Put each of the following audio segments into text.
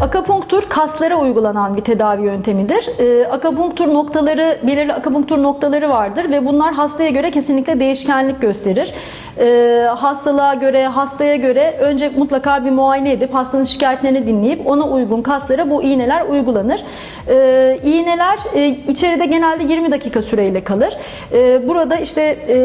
Akupunktur kaslara uygulanan bir tedavi yöntemidir. Ee, akupunktur noktaları, belirli akupunktur noktaları vardır ve bunlar hastaya göre kesinlikle değişkenlik gösterir. Ee, hastalığa göre, hastaya göre önce mutlaka bir muayene edip hastanın şikayetlerini dinleyip ona uygun kaslara bu iğneler uygulanır. Ee, iğneler e, içeride genelde 20 dakika süreyle kalır. Burada işte e,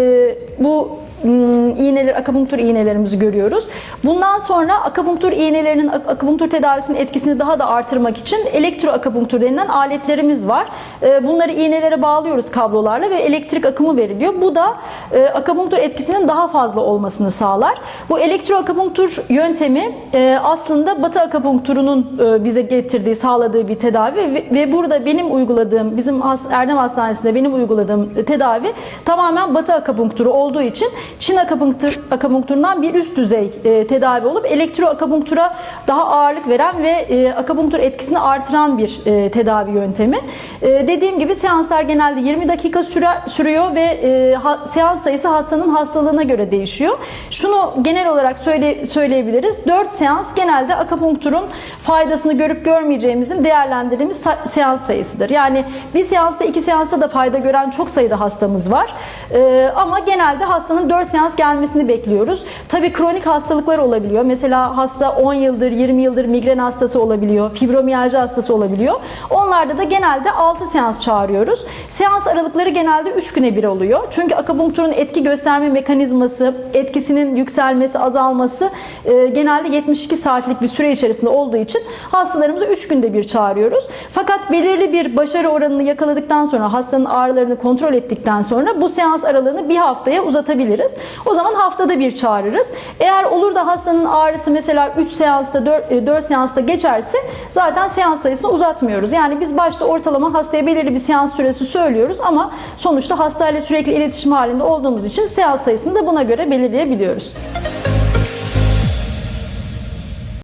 bu iğneler, akupunktur iğnelerimizi görüyoruz. Bundan sonra akupunktur iğnelerinin, ak- akupunktur tedavisinin etkisini daha da artırmak için elektro akupunktur denilen aletlerimiz var. Ee, Bunları iğnelere bağlıyoruz kablolarla ve elektrik akımı veriliyor. Bu da e, akupunktur etkisinin daha fazla olmasını sağlar. Bu elektro akupunktur yöntemi e, aslında batı akupunkturunun e, bize getirdiği, sağladığı bir tedavi ve, burada benim uyguladığım, bizim Erdem Hastanesi'nde benim uyguladığım tedavi tamamen batı akupunkturu olduğu için Çin akupunktur, akupunkturundan bir üst düzey e, tedavi olup elektro akupunktura daha ağırlık veren ve e, akupunktur etkisini artıran bir e, tedavi yöntemi. E, dediğim gibi seanslar genelde 20 dakika sürer, sürüyor ve e, ha- seans sayısı hastanın hastalığına göre değişiyor. Şunu genel olarak söyle, söyleyebiliriz. 4 seans genelde akupunkturun faydasını görüp görmeyeceğimizin değerlendirdiğimiz seans sayısıdır. Yani bir seansta iki seansta da fayda gören çok sayıda hastamız var. E, ama genelde hastanın 4 seans gelmesini bekliyoruz. Tabii kronik hastalıklar olabiliyor. Mesela hasta 10 yıldır, 20 yıldır migren hastası olabiliyor, fibromiyalji hastası olabiliyor. Onlarda da genelde 6 seans çağırıyoruz. Seans aralıkları genelde 3 güne bir oluyor. Çünkü akupunkturun etki gösterme mekanizması, etkisinin yükselmesi, azalması e, genelde 72 saatlik bir süre içerisinde olduğu için hastalarımızı 3 günde bir çağırıyoruz. Fakat belirli bir başarı oranını yakaladıktan sonra, hastanın ağrılarını kontrol ettikten sonra bu seans aralığını bir haftaya uzatabiliriz. O zaman haftada bir çağırırız. Eğer olur da hastanın ağrısı mesela 3 seansta 4, 4 seansta geçerse zaten seans sayısını uzatmıyoruz. Yani biz başta ortalama hastaya belirli bir seans süresi söylüyoruz ama sonuçta hastayla sürekli iletişim halinde olduğumuz için seans sayısını da buna göre belirleyebiliyoruz.